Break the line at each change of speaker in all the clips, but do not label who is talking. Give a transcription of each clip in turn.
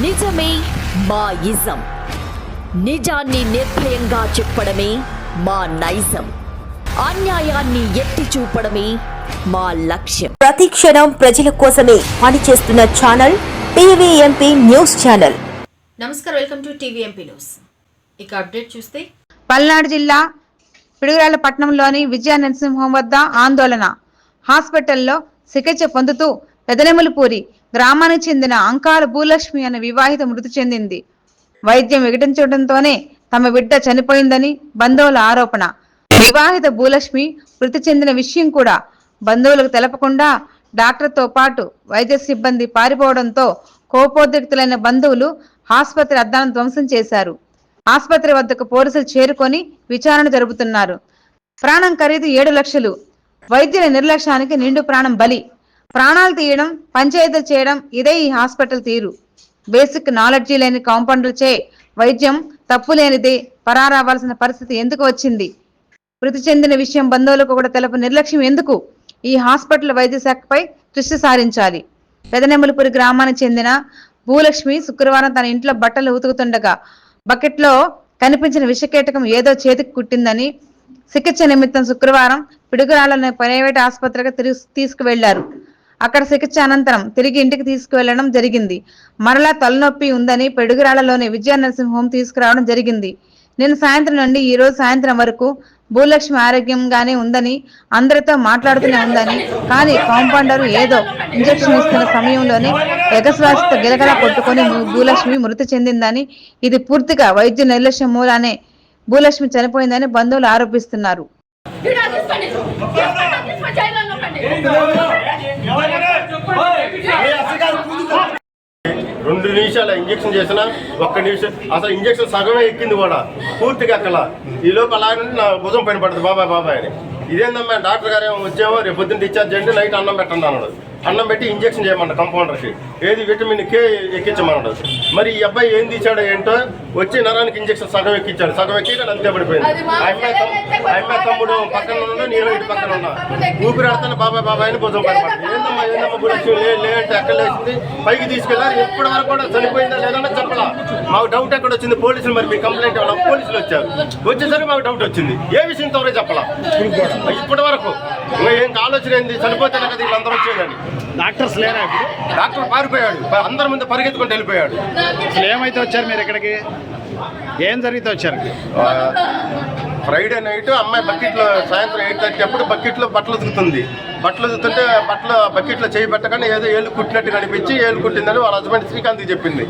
నిజమే మా ఇజం నిజాన్ని నిర్భయంగా చెప్పడమే మా నైజం. అన్యాయాన్ని ఎత్తి చూపడమే మా లక్ష్యం.
ప్రతి క్షణం ప్రజల కోసమే పనిచేస్తున్న channel TV MP news channel.
నమస్కారం welcome to TV MP news. ఇక అప్డేట్ చూస్తే
పల్నాడు జిల్లా పిడుగురాళ్ళ పట్టణంలోని విజయ నరసింహం వద్ద ఆందోళన. హాస్పిటల్లో చికిత్స పొందుతూ పెదనెమలపూరి గ్రామానికి చెందిన అంకాల భూలక్ష్మి అనే వివాహిత మృతి చెందింది. వైద్యం విఘటించడంతోనే తమ బిడ్డ చనిపోయిందని బంధువుల ఆరోపణ. వివాహిత భూలక్ష్మి మృతి చెందిన విషయం కూడా బంధువులకు తెలపకుండా డాక్టర్తో పాటు వైద్య సిబ్బంది పారిపోవడంతో కోపోద్రిక్తులైన బంధువులు ఆసుపత్రి అద్దాలను ధ్వంసం చేశారు. ఆసుపత్రి వద్దకు పోలీసులు చేరుకొని విచారణ జరుపుతున్నారు. ప్రాణం ఖరీదు ఏడు లక్షలు. వైద్యుల నిర్లక్ష్యానికి నిండు ప్రాణం బలి. ప్రాణాలు తీయడం పంచాయతీ చేయడం ఇదే ఈ హాస్పిటల్ తీరు. బేసిక్ నాలెడ్జీ లేని కాంపౌండర్చే వైద్యం తప్పు లేనిదే పరారావాల్సిన పరిస్థితి ఎందుకు వచ్చింది? మృతి చెందిన విషయం బంధువులకు కూడా తెలుపు నిర్లక్ష్యం ఎందుకు? ఈ హాస్పిటల్ వైద్య శాఖపై దృష్టి సారించాలి. పెదనెమ్మలపూరి గ్రామానికి చెందిన భూలక్ష్మి శుక్రవారం తన ఇంట్లో బట్టలు ఉతుకుతుండగా బకెట్లో కనిపించిన విషకీటకం ఏదో చేతికి కుట్టిందని చికిత్స నిమిత్తం శుక్రవారం పిడుగురాళ్ళను ప్రైవేట్ ఆసుపత్రికి తిరిగి తీసుకువెళ్ళారు. అక్కడ చికిత్స అనంతరం తిరిగి ఇంటికి తీసుకువెళ్ళడం జరిగింది. మరలా తలనొప్పి ఉందని పెడుగురాళ్ళలోని విజయ నరసింహ హోమ్ తీసుకురావడం జరిగింది. నిన్న సాయంత్రం నుండి ఈ రోజు సాయంత్రం వరకు భూలక్ష్మి ఆరోగ్యంగానే ఉందని అందరితో మాట్లాడుతూనే ఉందని కానీ కాంపౌండర్ ఏదో ఇంజెక్షన్ ఇస్తున్న సమయంలోనే ఎగశ్వాసతో గిలగలా కొట్టుకొని భూలక్ష్మి మృతి చెందిందని ఇది పూర్తిగా వైద్య నిర్లక్ష్యం మూలానే భూలక్ష్మి చనిపోయిందని బంధువులు ఆరోపిస్తున్నారు.
రెండు నిమిషాలు ఇంజక్షన్ చేసిన ఒక్క నిమిషం అసలు ఇంజక్షన్ సగమే ఎక్కింది కూడా పూర్తిగా అక్కడ ఈ లోపు అలాగే నుండి నా భుజం పైన పడుతుంది. బాబాయ్ బాబాయ్ అని. ఇదేందమ్మా డాక్టర్ గారు ఏమో వచ్చామో రేపు పొద్దున్న డిశ్చార్జ్ చేయండి నైట్ అన్నం పెట్టండి అన్నాడు. అన్నం పెట్టి ఇంజక్షన్ చేయమన్నాడు కంపౌండర్కి ఏది విటమిన్ కే ఎక్కించమన్నాడు మరి ఈ అబ్బాయి ఏం తీసాడో ఏంటో వచ్చి నరానికి ఇంజక్షన్ సగం ఎక్కించాడు. సగం ఎక్కి అంతే పడిపోయింది. ఆ అమ్మాయి తమ్ముడు పక్కన ఉన్నాడు నేను ఇటు పక్కన ఉన్నా ఊపిరి ఆడుతున్న బాబాయ్ బాబాయ్ అని భుజం పడుతుంది ఏందమ్మా ఏందమ్మా గురించి లే అంటే ఎక్కడ లేచింది పైకి తీసుకెళ్ళారు ఇప్పటి వరకు కూడా చనిపోయిందా లేదన్నా చెప్పలా. మాకు డౌట్ ఎక్కడ వచ్చింది? పోలీసులు మరి మీ కంప్లైంట్ ఇవ్వడం పోలీసులు వచ్చారు. వచ్చేసరికి మాకు డౌట్ వచ్చింది. ఏ విషయం తవరే చెప్పలా? ఇప్పటి వరకు ఇంకా ఏం ఆలోచన ఏంది? చనిపోతే కదా వీళ్ళందరూ వచ్చేదని.
డాక్టర్స్ లేరా
డాక్టర్ పారిపోయాడు. అందరి ముందు పరిగెత్తుకుంటూ వెళ్ళిపోయాడు.
అసలు ఏమైతే వచ్చారు మీరు ఇక్కడికి? ఏం జరిగితే వచ్చారు?
ఫ్రైడే నైట్ అమ్మాయి బకెట్లో సాయంత్రం ఎయిట్ థర్టీ అప్పుడు బకెట్లో బట్టలు ఉతుకుతుంది. బట్టలు ఉతుకుతుంటే బట్టలు బకెట్లో చేయి పెట్టకుండా ఏదో ఏళ్ళు కుట్టినట్టు కనిపించి ఏళ్ళు కుట్టిందని వాళ్ళ హస్బెండ్ శ్రీకాంత్కి చెప్పింది.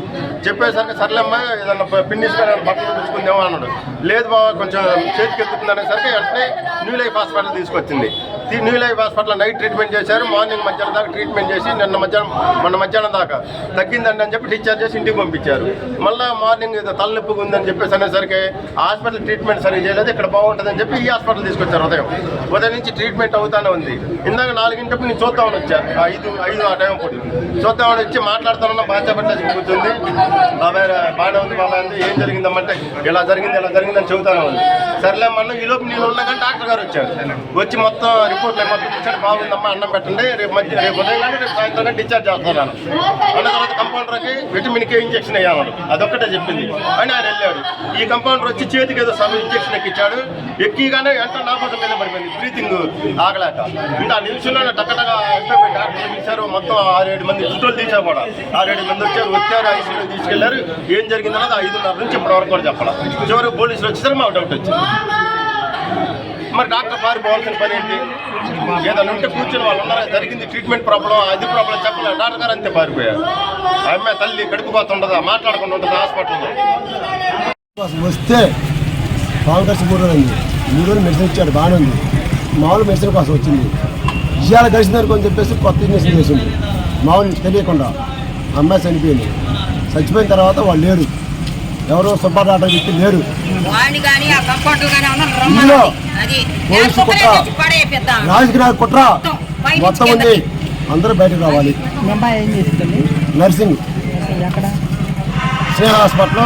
చెప్పేసరికి సర్లేమ్మా ఏదన్నా పిన్నిస్ బట్టలు తెచ్చుకుందేమో అన్నాడు. లేదు బాబా కొంచెం చేతికి ఎత్తుతుంది వెంటనే న్యూ లైఫ్ హాస్పిటల్ తీసుకొచ్చింది. New life hospital night treatment చేశారు. మార్నింగ్ మధ్యాహ్నం దాకా ట్రీట్మెంట్ చేసి నిన్న మధ్యాహ్నం మొన్న మధ్యాహ్నం దాకా తగ్గిందండి అని చెప్పి డిశ్చార్జ్ చేసి ఇంటికి పంపించారు. మళ్ళీ మార్నింగ్ ఏదో తలనొప్పిగా ఉందని చెప్పేసి అనేసరికి హాస్పిటల్ ట్రీట్మెంట్ సరిగ్గా చేయలేదు. ఇక్కడ బాగుంటుందని చెప్పి ఈ హాస్పిటల్ తీసుకొచ్చారు ఉదయం. ఉదయం నుంచి ట్రీట్మెంట్ అవుతానే ఉంది. ఇందాక నాలుగింటప్పుడు నేను చూద్దామని వచ్చా. ఐదు ఐదు ఆ టైం పూట చూద్దామని వచ్చి మాట్లాడుతానన్న బాధ్యత కూర్చుంది. బాబాయ్ బాగానే ఉంది బాబాయ్ ఉంది ఏం జరిగిందమ్మంటే ఇలా జరిగింది ఇలా జరిగిందని చెబుతానే ఉంది. సర్లేమన్నా ఈ లోపు నేను ఉండగా డాక్టర్ గారు వచ్చారు. వచ్చి మొత్తం రిపోర్ట్ మొత్తం ఇచ్చాడు బాగుందమ్మా అన్నం పెట్టండి. రేపు మధ్య రేపు ఉదయం కానీ రేపు సాయంత్రం డిశ్చార్జ్ చేస్తున్నాను అన్న తర్వాత కంపౌండర్కి విటమిన్ కే ఇంజక్షన్ అయ్యామని అదొక్కటే చెప్పింది. అని ఆయన వెళ్ళాడు. ఈ కంపౌండర్ వచ్చి చేతికి ఏదో సమయం ఇంజక్షన్ ఎక్కించాడు ఎక్కిగానే వెంట నా మీద పడిపోయింది. బ్రీతింగ్ ఆగలేక. ఇంకా నిమిషంలో టక్కటగా అయిపోయి పిలిచారు. మొత్తం ఆరేడు మంది చుట్టూలు తీసారు కూడా ఆరేడు మంది వచ్చారు వచ్చారు ఐసీలో తీసుకెళ్ళారు. ఏం జరిగిందన్నది ఐదున్నర నుంచి ఇప్పటివరకు కూడా చెప్పాలి. చివరికి పోలీసులు వచ్చేసరికి మాకు డౌట్ వచ్చింది. మరి డాక్టర్ పారి పోవాల్సిన పని ఏంటి? ఏదైనా ఉంటే కూర్చొని వాళ్ళు ఉన్నారా? జరిగింది ట్రీట్మెంట్ ప్రాబ్లం అది ప్రాబ్లం చెప్పలేదు డాక్టర్ గారు అంతే పారిపోయారు. అమ్మాయి తల్లి కడుపుకోతుండదా? మాట్లాడకుండా ఉంటుంది? హాస్పిటల్లో
వస్తే పాలు ఖర్చు మూడు రోజులు అయింది. మూడు రోజులు మెడిసిన్ ఇచ్చాడు బాగానే ఉంది. మామూలు మెడిసిన్ కోసం వచ్చింది. ఇవాళ కలిసినారు అని చెప్పేసి కొత్త మెడిసిన్ చేసింది. మామూలు తెలియకుండా. అమ్మాయి చనిపోయింది. చచ్చిపోయిన తర్వాత వాళ్ళు లేరు. ఎవరో సుబ్బారావు డాక్టర్ చెప్పి లేరు. రాజకీయ కుట్ర. మొత్తం ఉంది. అందరూ బయటకు రావాలి. నర్సింగ్. స్నేహ హాస్పిటల్లో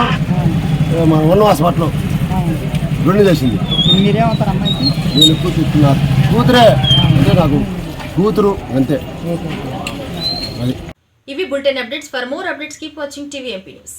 ఏ, మన ఉన్న హాస్పిటల్లో. రెండు చేసింది. నేను కూతురు ఇస్తున్నారు కూతురే అంటే నాకు. కూతురు అంతే. అది.
ఇవి bulletin updates. For more updates keep watching TV MP news.